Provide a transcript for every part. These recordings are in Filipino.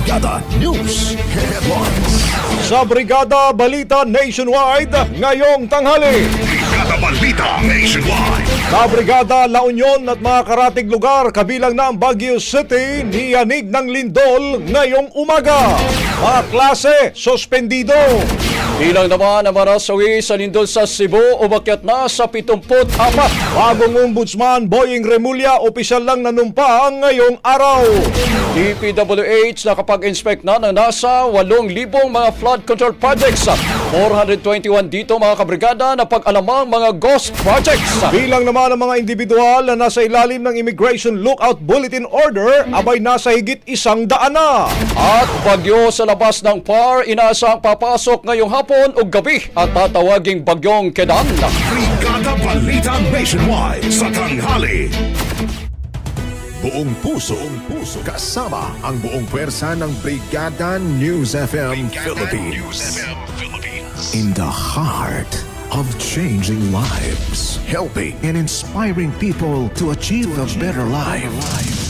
Brigada News Headlines. Sa Brigada Balita Nationwide, ngayong tanghali. Brigada Balita Nationwide. Sa Brigada La Union at mga karatig lugar kabilang ng Baguio City, niyanig ng lindol ngayong umaga. Mga klase, suspendido. Bilang naman ang mga nasawi sa lindol sa Cebu, umakyat na sa 74. Bagong ombudsman Boying Remulla, opisyal lang nanumpa ngayong araw. DPWH nakapag-inspect na ng nasa 8,000 mga flood control projects. 421 dito mga kabrigada na pag-alamang mga ghost projects. Bilang naman ang mga individual na nasa ilalim ng Immigration Lookout Bulletin Order, abay nasa higit isang daan na. At bagyo sa labas ng PAR, inaasang papasok ngayong hapon o gabi at tatawaging bagyong Kedan. Brigada Balita Nationwide. Sa tanghali. Buong puso, buong puso, kasama ang buong pwersa ng Brigada News FM Philippines. In the heart of changing lives, helping and inspiring people to achieve a better life.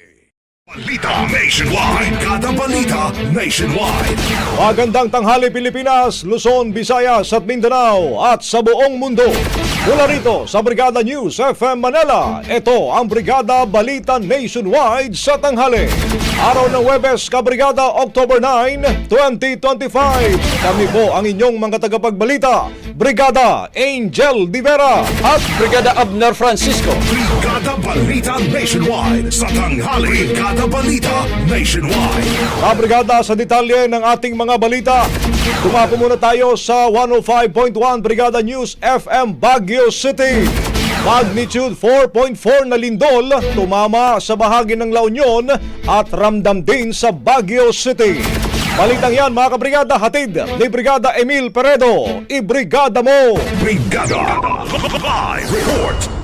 Balita Nationwide. Brigada Balita Nationwide. Magandang tanghali Pilipinas, Luzon, Visayas at Mindanao at sa buong mundo. Mula rito sa Brigada News FM Manila, ito ang Brigada Balita Nationwide sa tanghali. Araw ng Webes, Kabrigada, October 9, 2025. Kami po ang inyong mga tagapagbalita, Brigada Angel Divera At Brigada Abner Francisco. Brigada Balita Nationwide. Sa tanghali. Brigada Balita Nationwide. Kabrigada sa detalye ng ating mga balita. Tumapo muna tayo sa 105.1 Brigada News FM Baguio City. Magnitude 4.4 na lindol tumama sa bahagi ng La Union at ramdam din sa Baguio City. Balitang yan mga kabrigada hatid ni Brigada Emil Peredo. Ibrigada mo! Brigada. Live report.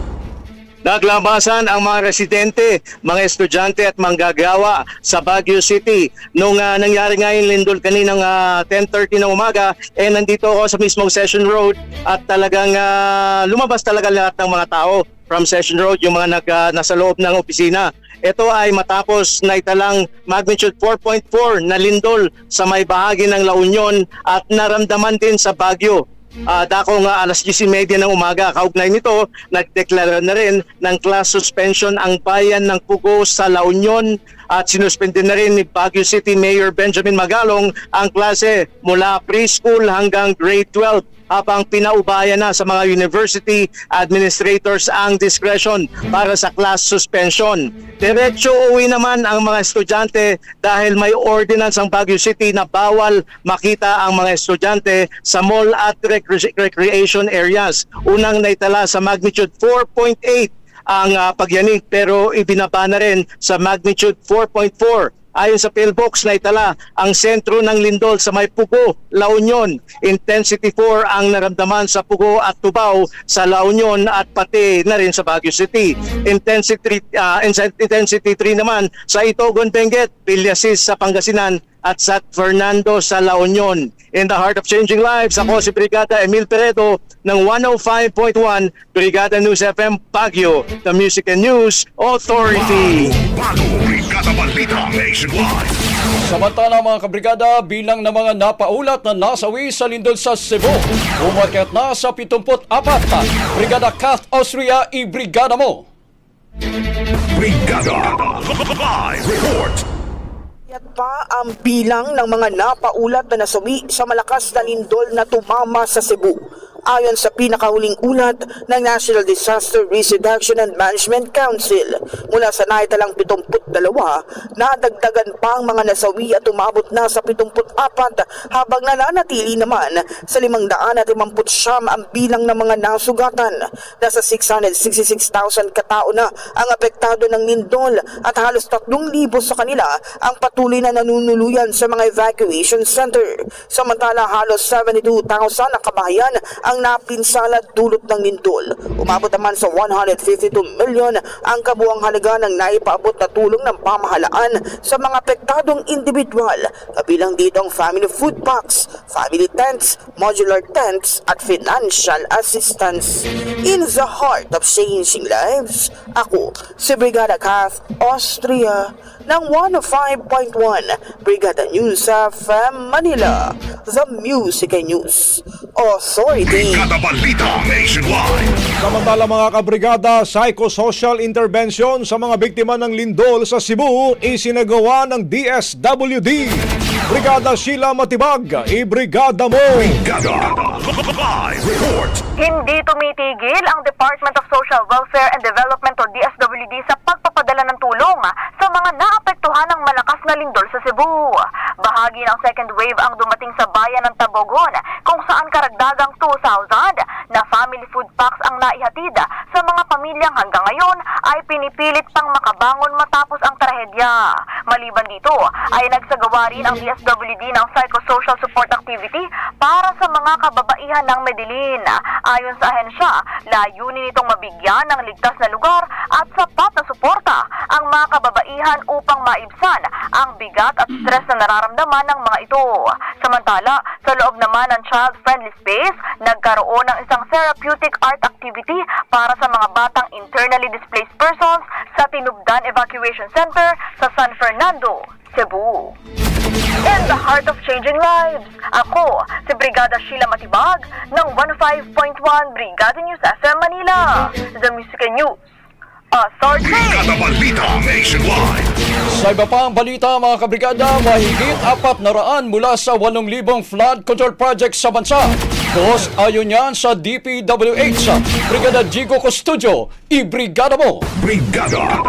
Naglabasan ang mga residente, mga estudyante at manggagawa sa Baguio City. Nung ah, nangyari nga yung lindol kaninang ah, 10.30 ng umaga, eh nandito ako sa mismong Session Road at talagang ah, lumabas talaga lahat ng mga tao. from Session Road, yung mga nag, ah, nasa loob ng opisina. Ito ay matapos na italang magnitude 4.4 na lindol sa may bahagi ng La Union at naramdaman din sa Baguio. Uh, dako nga alas 10.30 ng umaga. Kaugnay nito, nagdeklara na rin ng class suspension ang bayan ng Pugo sa La Union at sinuspende na rin ni Baguio City Mayor Benjamin Magalong ang klase mula preschool hanggang grade 12 habang pinaubaya na sa mga university administrators ang discretion para sa class suspension. Diretso uwi naman ang mga estudyante dahil may ordinance ang Baguio City na bawal makita ang mga estudyante sa mall at recre- recreation areas. Unang naitala sa magnitude 4.8 ang ah, pagyanig pero ibinaba na rin sa magnitude 4.4. Ayon sa pillbox na itala, ang sentro ng lindol sa may Pugo, La Union. Intensity 4 ang naramdaman sa Pugo at Tubao sa La Union at pati na rin sa Baguio City. Intensity, ah, intensity 3 naman sa Itogon, Benguet, Villasis sa Pangasinan at San Fernando sa La Union. In the heart of changing lives, ako si Brigada Emil Peredo ng 105.1 Brigada News FM Baguio, the Music and News Authority. Bago, Brigada Balita Nationwide. Samantala mga kabrigada, bilang ng mga napaulat na nasawi sa lindol sa Cebu, umakyat na sa 74. Brigada Kath Austria, i-brigada mo! Brigada Live Report. Pa ang bilang ng mga napaulat na nasawi sa malakas na lindol na tumama sa Cebu. Ayon sa pinakahuling ulat ng National Disaster Risk Reduction and Management Council, mula sa naitalang 72, nadagdagan pa ang mga nasawi at umabot na sa 74 habang nananatili naman sa 559 ang bilang ng mga nasugatan. Nasa 666,000 katao na ang apektado ng lindol at halos 3,000 sa kanila ang patuloy na nanunuluyan sa mga evacuation center. Samantala halos 72,000 na kabahayan ang napinsala dulot ng lindol. Umabot naman sa 152 million ang kabuang halaga ng naipaabot na tulong ng pamahalaan sa mga apektadong individual, kabilang dito ang family food packs, family tents, modular tents at financial assistance. In the heart of changing lives, ako si Brigada Kath Austria ng 105.1 Brigada News FM Manila, The Music and News Authority. Brigada Balita Nationwide. Samantala mga kabrigada, psychosocial intervention sa mga biktima ng lindol sa Cebu isinagawa ng DSWD. Brigada Sheila Matibag, i-brigada mo! Brigada Live Report. Hindi tumitigil ang Department of Social Welfare and Development o DSWD sa pagpapadala ng tulong sa mga naapektuhan ng malakas na lindol sa Cebu. Bahagi ng second wave ang dumating sa bayan ng Tabogon kung saan karagdagang 2,000 na family food packs ang naihatid sa mga pamilyang hanggang ngayon ay pinipilit pang makabangon matapos ang trahedya. Maliban dito ay nagsagawa rin ang DSWD ng psychosocial support activity para sa mga kababaihan ng Medellin. Ayon sa ahensya, layunin itong mabigyan ng ligtas na lugar at sapat na suporta ang mga kababaihan upang maibsan ang bigat at stress na nararamdaman ng mga ito. Samantala, sa loob naman ng child-friendly space, nagkaroon ng isang therapeutic art activity para sa mga batang internally displaced persons sa Tinubdan Evacuation Center sa San Fernando, Cebu. In the heart of changing lives, ako si Brigada Sheila Matibag ng 105.1 Brigada News FM Manila, The Music and News Authority. Brigada Balita Nationwide. Sa iba pang balita mga kabrigada, mahigit apat na raan mula sa 8,000 flood control projects sa bansa. Dos ayon yan sa DPWH. Brigada Jigo Custodio, i-brigada mo! Brigada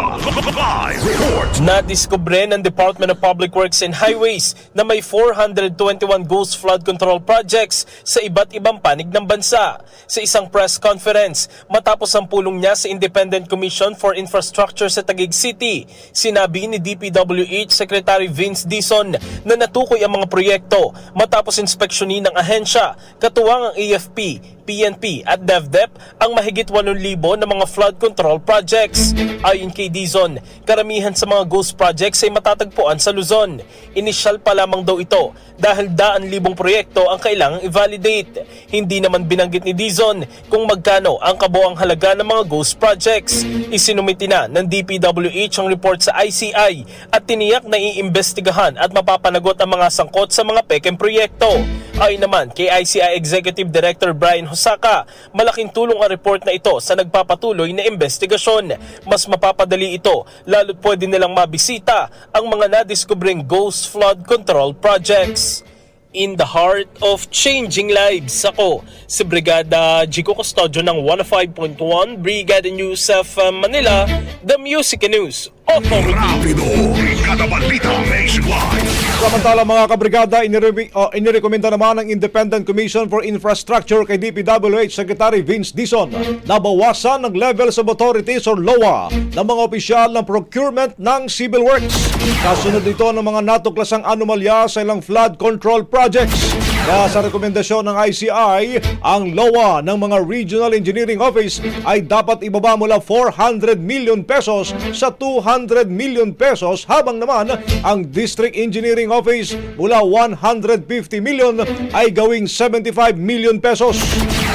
Live Report. Nadiskubre ng Department of Public Works and Highways na may 421 ghost flood control projects sa iba't ibang panig ng bansa. Sa isang press conference, matapos ang pulong niya sa Independent Commission for Infrastructure sa Taguig City, sinabi ni DPWH Secretary Vince Dison na natukoy ang mga proyekto matapos inspeksyonin ng ahensya, katuwang ang AFP, PNP at DevDep ang mahigit 8,000 na mga flood control projects. Ayon kay Dizon, karamihan sa mga ghost projects ay matatagpuan sa Luzon. Inisyal pa lamang daw ito dahil daan libong proyekto ang kailangang i-validate. Hindi naman binanggit ni Dizon kung magkano ang kabuang halaga ng mga ghost projects. Isinumiti na ng DPWH ang report sa ICI at tiniyak na iimbestigahan at mapapanagot ang mga sangkot sa mga peking proyekto. Ayon naman kay ICI Executive Director Brian Hosaka, malaking tulong ang report na ito sa nagpapatuloy na investigasyon. Mas mapapadali ito lalo't pwede nilang mabisita ang mga nadiskubring ghost flood control projects. In the heart of changing lives, ako si Brigada Jico Custodio ng 105.1 Brigada News of Manila, the Music News Authority. Rapido, Brigada Balita Nationwide. Samantala mga kabrigada, inire- inirekomenda naman ng Independent Commission for Infrastructure kay DPWH Secretary Vince Dison na bawasan ng levels of authorities or LOA ng mga opisyal ng procurement ng civil works. Kasunod ito ng mga natuklasang anomalya sa ilang flood control projects. Kaya sa rekomendasyon ng ICI, ang LOA ng mga Regional Engineering Office ay dapat ibaba mula 400 million pesos sa 200 million pesos habang naman ang District Engineering Office mula 150 million ay gawing 75 million pesos.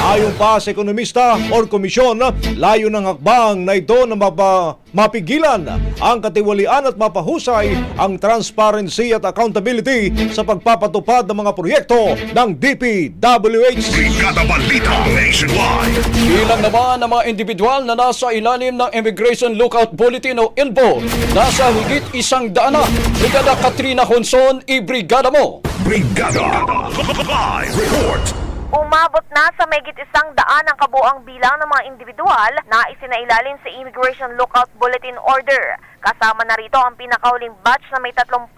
Ayon pa sa ekonomista or komisyon, layo ng hakbang na ito na mapa, mapigilan ang katiwalian at mapahusay ang transparency at accountability sa pagpapatupad ng mga proyekto ng DPWH. Brigada Balita Nationwide. Bilang naman ng mga individual na nasa ilalim ng Immigration Lookout Bulletin o ILBO, nasa higit isang daan na. Brigada Katrina Honson, i-brigada mo! Brigada Live Report. Umabot na sa mayigit isang daan ang kabuang bilang ng mga individual na isinailalim sa Immigration Lookout Bulletin Order. Kasama na rito ang pinakahuling batch na may 33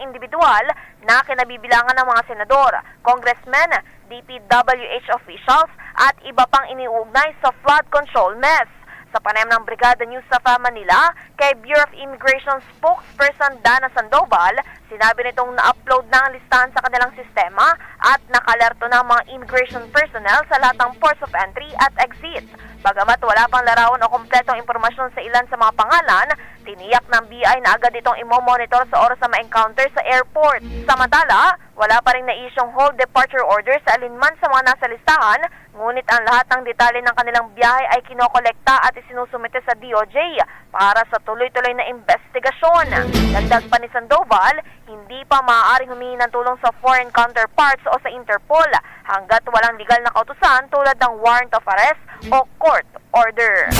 individual na kinabibilangan ng mga senador, congressmen, DPWH officials at iba pang iniugnay sa flood control mess. Sa panayam ng Brigada News sa Manila, kay Bureau of Immigration spokesperson Dana Sandoval, sinabi nitong na-upload na ang listahan sa kanilang sistema at nakalerto na ang mga immigration personnel sa lahat ng ports of entry at exit. Bagamat wala pang larawan o kompletong impormasyon sa ilan sa mga pangalan, tiniyak ng BI na agad itong imo-monitor sa oras na ma-encounter sa airport. Samantala, wala pa rin naisyong hold departure order sa alinman sa mga nasa listahan, ngunit ang lahat ng detalye ng kanilang biyahe ay kinokolekta at isinusumite sa DOJ para sa tuloy-tuloy na investigasyon. Dagdag pa ni Sandoval, hindi pa maaaring humingi ng tulong sa foreign counterparts o sa Interpol hanggat walang legal na kautusan tulad ng warrant of arrest o court order.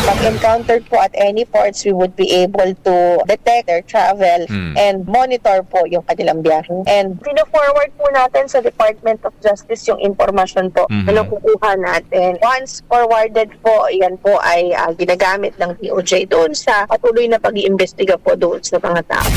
Pag-encounter po at any ports, we would be able to detect their travel and monitor po yung kanilang biyahe. And sino-forward po natin sa Department of Justice yung information po na nakukuha natin. Once forwarded po, yan po ay ah, ginagamit ng DOJ doon sa patuloy na pag-iimbestiga po doon sa mga tao.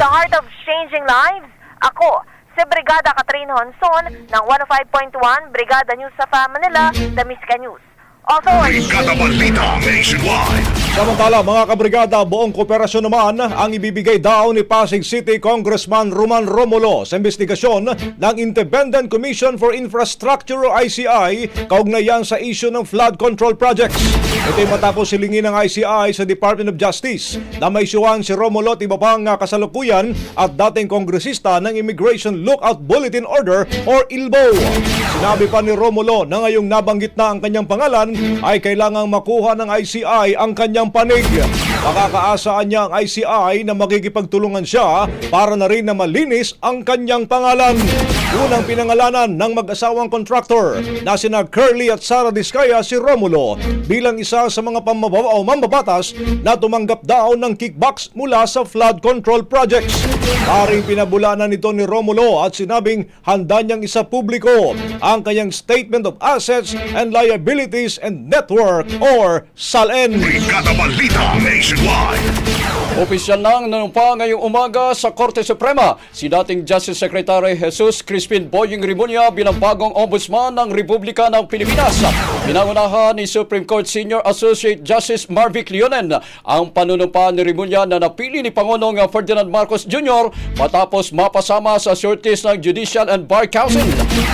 The heart of changing lives, ako, si Brigada Catherine Honson ng 105.1 Brigada News sa Manila, The Miska News. Authority. Brigada Balita Nationwide. Samantala mga kabrigada, buong kooperasyon naman ang ibibigay daw ni Pasig City Congressman Roman Romulo sa investigasyon ng Independent Commission for Infrastructure o ICI kaugnayan sa issue ng flood control projects. Ito'y matapos silingin ng ICI sa Department of Justice na may si Romulo at iba pang kasalukuyan at dating kongresista ng Immigration Lookout Bulletin Order or ILBO. Sinabi pa ni Romulo na ngayong nabanggit na ang kanyang pangalan ay kailangang makuha ng ICI ang kanyang panig. Makakaasaan niya ang ICI na makikipagtulungan siya para na rin na malinis ang kanyang pangalan. Unang pinangalanan ng mag-asawang contractor na sina Curly at Sara Diskaya si Romulo bilang isa sa mga pamababa o mambabatas na tumanggap daw ng kickbacks mula sa flood control projects. Paring pinabulanan nito ni Romulo at sinabing handa niyang isa publiko ang kanyang Statement of Assets and Liabilities and Network or SALN. Brigada Nationwide. Opisyal nang nanumpa ngayong umaga sa Korte Suprema si dating Justice Secretary Jesus Crispin Boying Rimulya bilang bagong Ombudsman ng Republika ng Pilipinas. Pinangunahan ni Supreme Court Senior Associate Justice Marvic Leonen ang panunumpa ni Rimulya na napili ni Pangulong Ferdinand Marcos Jr. matapos mapasama sa shortlist ng Judicial and Bar Council.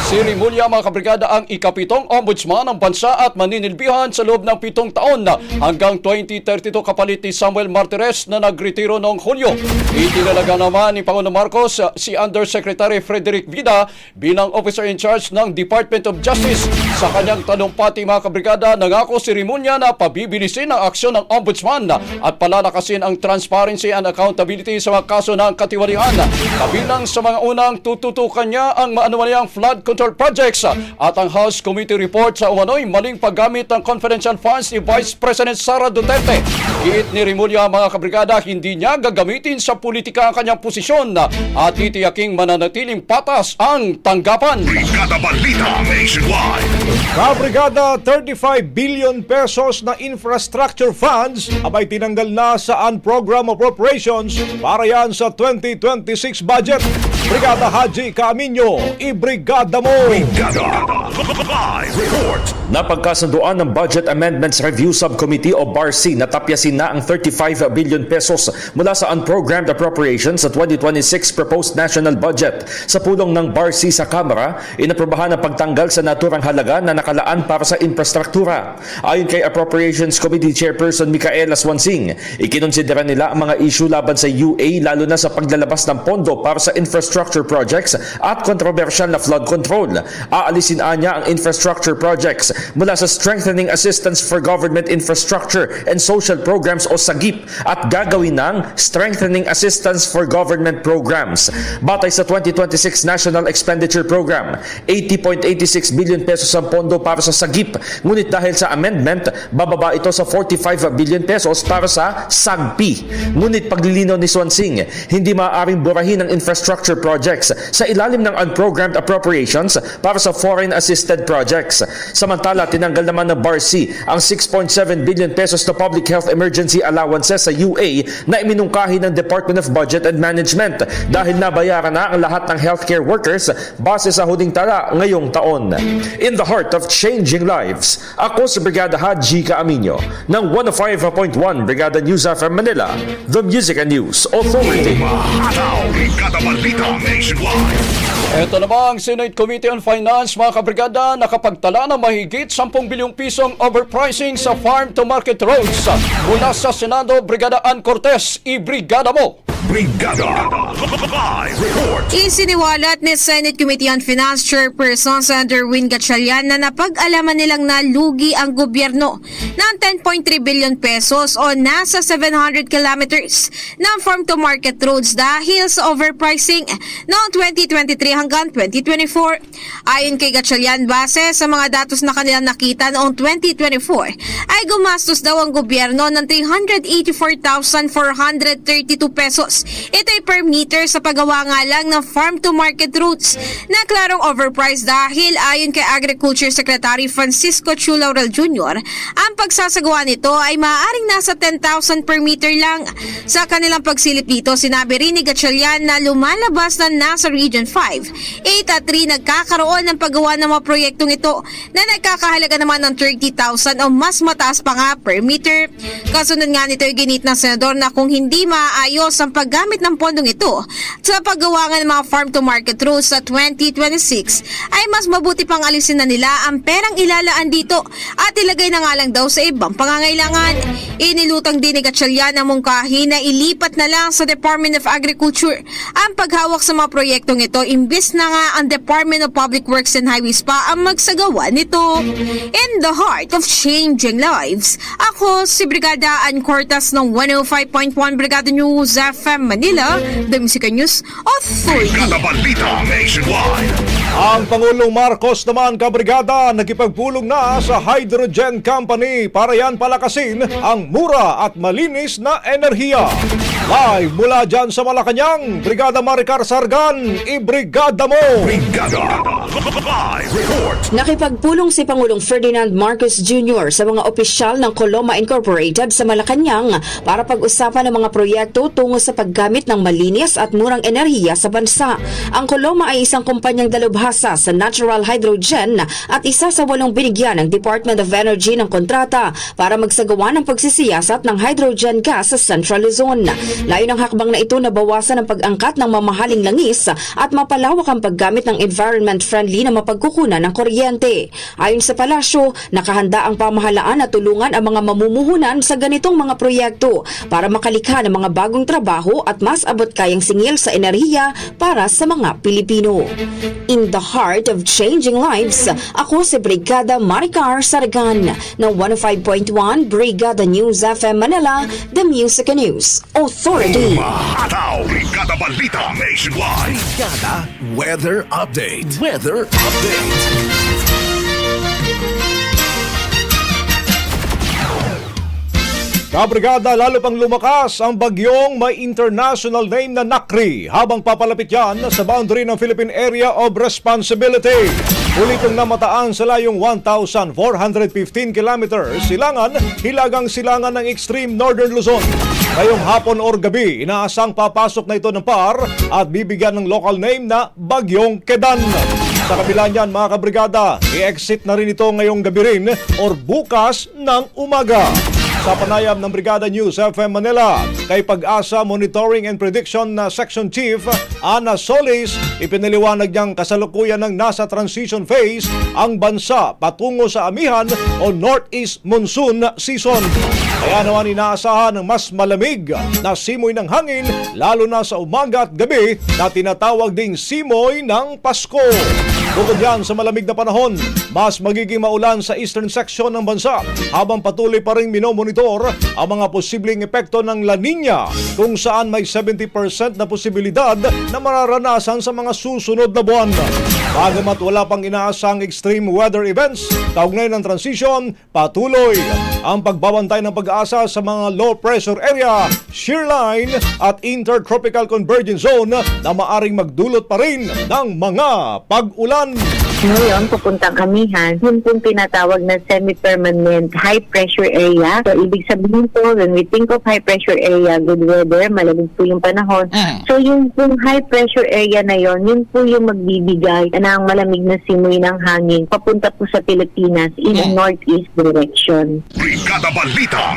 Si Rimulya mga kabrigada ang ikapitong ombudsman ng bansa at maninilbihan sa loob ng pitong taon hanggang 2032 kapalit ni Samuel Martires na nagretiro noong Hulyo. Itinalaga naman ni Pangulong Marcos uh, si Undersecretary Frederick Vida bilang officer in charge ng Department of Justice. Sa kanyang talumpati mga kabrigada, nangako si Rimulya na pabibilisin ang aksyon ng ombudsman at palalakasin ang transparency and accountability sa mga kaso ng katiwalian. Kabilang sa mga unang tututukan niya ang maanumalyang flood control projects at ang House Committee report sa umano'y maling paggamit ng confidential funds ni Vice President Sara Duterte. Giit ni Rimulya mga kabrigada, hindi niya gagamitin sa politika ang kanyang posisyon at titiyaking mananatiling patas ang tanggapan. Brigada Balita Nationwide. Kabrigada 35 billion pesos na infrastructure funds abay tinanggal na sa unprogram appropriations para yan sa 2026 budget. Brigada Haji Camino, ibrigada mo! Brigada Live Report. Napagkasunduan ng Budget Amendments Review Subcommittee o BARC na tapyasin na ang 35 billion pesos mula sa unprogrammed appropriations sa 2026 proposed national budget. Sa pulong ng BARC sa Kamara, inaprobahan ang pagtanggal sa naturang halaga na nakalaan para sa infrastruktura. Ayon kay Appropriations Committee Chairperson Micaela Swansing, ikinonsidera nila ang mga issue laban sa UA lalo na sa paglalabas ng pondo para sa infrastructure projects at kontrobersyal na flood control. Aalisin anya ang infrastructure projects mula sa Strengthening Assistance for Government Infrastructure and Social Programs o SAGIP at gagawin ng Strengthening Assistance for Government Programs. Batay sa 2026 National Expenditure Program, 80.86 billion pesos ang pondo para sa SAGIP. Ngunit dahil sa amendment, bababa ito sa 45 billion pesos para sa SAGP. Ngunit paglilinaw ni Swansing, hindi maaaring burahin ang infrastructure projects sa ilalim ng unprogrammed appropriations para sa foreign assisted projects. Samantala, tinanggal naman ng BARC ang 6.7 billion pesos na public health emergency allowances sa UA na iminungkahi ng Department of Budget and Management dahil nabayaran na ang lahat ng healthcare workers base sa huling tala ngayong taon. In the heart of changing lives, ako si Brigada Haji Kaaminyo ng 105.1 Brigada News FM Manila, The Music and News Authority. Brigada Balita Nationwide. Ito namang Senate Committee on Finance mga kabrigada nakapagtala ng mahigit 10 bilyong pisong overpricing sa farm to market roads. Mula sa Senado, Brigada Cortez, i-brigada mo! Brigada. Isiniwalat ni Senate Committee on Finance Chairperson Senator Win Gatchalian na napag-alaman nilang nalugi ang gobyerno ng 10.3 billion pesos o nasa 700 kilometers ng farm-to-market roads dahil sa overpricing noong 2023 hanggang 2024. Ayon kay Gatchalian, base sa mga datos na kanilang nakita noong 2024, ay gumastos daw ang gobyerno ng 384,432 pesos. Ito ay per meter sa paggawa nga lang ng farm-to-market routes na klarong overpriced dahil ayon kay Agriculture Secretary Francisco Chu Laurel Jr., ang pagsasagawa nito ay maaaring nasa 10,000 per meter lang. Sa kanilang pagsilip dito, sinabi rin ni Gatchalian na lumalabas na nasa Region 5, 8 at 3 nagkakaroon ng paggawa ng mga proyektong ito na nagkakahalaga naman ng 30,000 o mas mataas pa nga per meter. Kasunod nga nito ay ginit ng senador na kung hindi maayos ang paggamit ng pondong ito sa paggawa ng mga farm-to-market rules sa 2026 ay mas mabuti pang alisin na nila ang perang ilalaan dito at ilagay na nga lang daw sa ibang pangangailangan. Inilutang din ni Gatchalian ang mungkahi na ilipat na lang sa Department of Agriculture ang paghawak sa mga proyektong ito imbis na nga ang Department of Public Works and Highways pa ang magsagawa nito. In the heart of changing lives, ako si Brigada Ann Cortas ng 105.1 Brigada News FM Manila, The Music News Authority. Nationwide. Ang Pangulong Marcos naman kabrigada nagipagpulong na sa Hydrogen Company para yan palakasin ang mura at malinis na enerhiya. Live mula dyan sa Malacanang, Brigada Maricar Sargan, ibrigada mo! Brigada Live Report Nakipagpulong si Pangulong Ferdinand Marcos Jr. sa mga opisyal ng Coloma Incorporated sa Malacanang para pag-usapan ng mga proyekto tungo sa paggamit ng malinis at murang enerhiya sa bansa. Ang Coloma ay isang kumpanyang dalubhasa sa natural hydrogen at isa sa walong binigyan ng Department of Energy ng kontrata para magsagawa ng pagsisiyasat ng hydrogen gas sa Central Luzon. Layo ng hakbang na ito na bawasan ang pag-angkat ng mamahaling langis at mapalawak ang paggamit ng environment-friendly na mapagkukunan ng kuryente. Ayon sa palasyo, nakahanda ang pamahalaan na tulungan ang mga mamumuhunan sa ganitong mga proyekto para makalikha ng mga bagong trabaho at mas abot kayang singil sa enerhiya para sa mga Pilipino. In the heart of changing lives, ako si Brigada Maricar Saragan ng 105.1 Brigada News FM Manila, The Music News Authority. Ataw Brigada Balita Nationwide Brigada Weather Update. Weather Update. Kabrigada, lalo pang lumakas ang bagyong may international name na Nakri habang papalapit yan sa boundary ng Philippine Area of Responsibility. Uli itong namataan sa layong 1,415 kilometers silangan, hilagang silangan ng extreme northern Luzon. Ngayong hapon or gabi, inaasang papasok na ito ng PAR at bibigyan ng local name na Bagyong Kedan. Sa kabila niyan mga kabrigada, i-exit na rin ito ngayong gabi rin or bukas ng umaga. Sa panayam ng Brigada News FM Manila, kay Pag-asa Monitoring and Prediction na Section Chief Ana Solis, ipinaliwanag niyang kasalukuyan ng nasa transition phase ang bansa patungo sa amihan o Northeast Monsoon Season. Kaya naman inaasahan ng mas malamig na simoy ng hangin lalo na sa umaga at gabi na tinatawag ding simoy ng Pasko. Bukod yan sa malamig na panahon, mas magiging maulan sa eastern section ng bansa habang patuloy pa rin minomonitor ang mga posibleng epekto ng La Nina kung saan may 70% na posibilidad na mararanasan sa mga susunod na buwan. Bagamat wala pang inaasang extreme weather events, kaugnay ng transition, patuloy ang pagbabantay ng pag-asa sa mga low pressure area, shear line at intertropical convergence zone na maaring magdulot pa rin ng mga pag-ulan. Ngayon, pupuntang amihan, yun pong tinatawag na semi-permanent high pressure area. So, ibig sabihin po, when we think of high pressure area, good weather, malamig po yung panahon. So, yung pong high pressure area na yon, yun po yung magbibigay ng malamig na simoy ng hangin papunta po sa Pilipinas in a northeast direction. Brigada Balita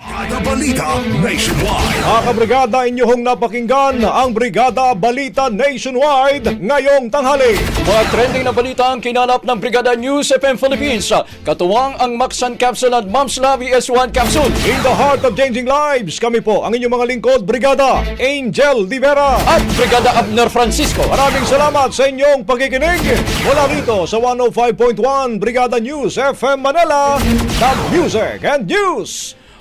Brigada Balita Nationwide. Mga kabrigada, inyong napakinggan ang Brigada Balita Nationwide ngayong tanghali. Mga trending na balita ang kinanap ng Brigada News FM Philippines. Katuwang ang Maxan Capsule at Mom's Love ES1 Capsule. In the heart of changing lives, kami po ang inyong mga lingkod, Brigada Angel Divera. At Brigada Abner Francisco. Maraming salamat sa inyong pagkikinig. Mula rito sa 105.1 Brigada News FM Manila, the Music and News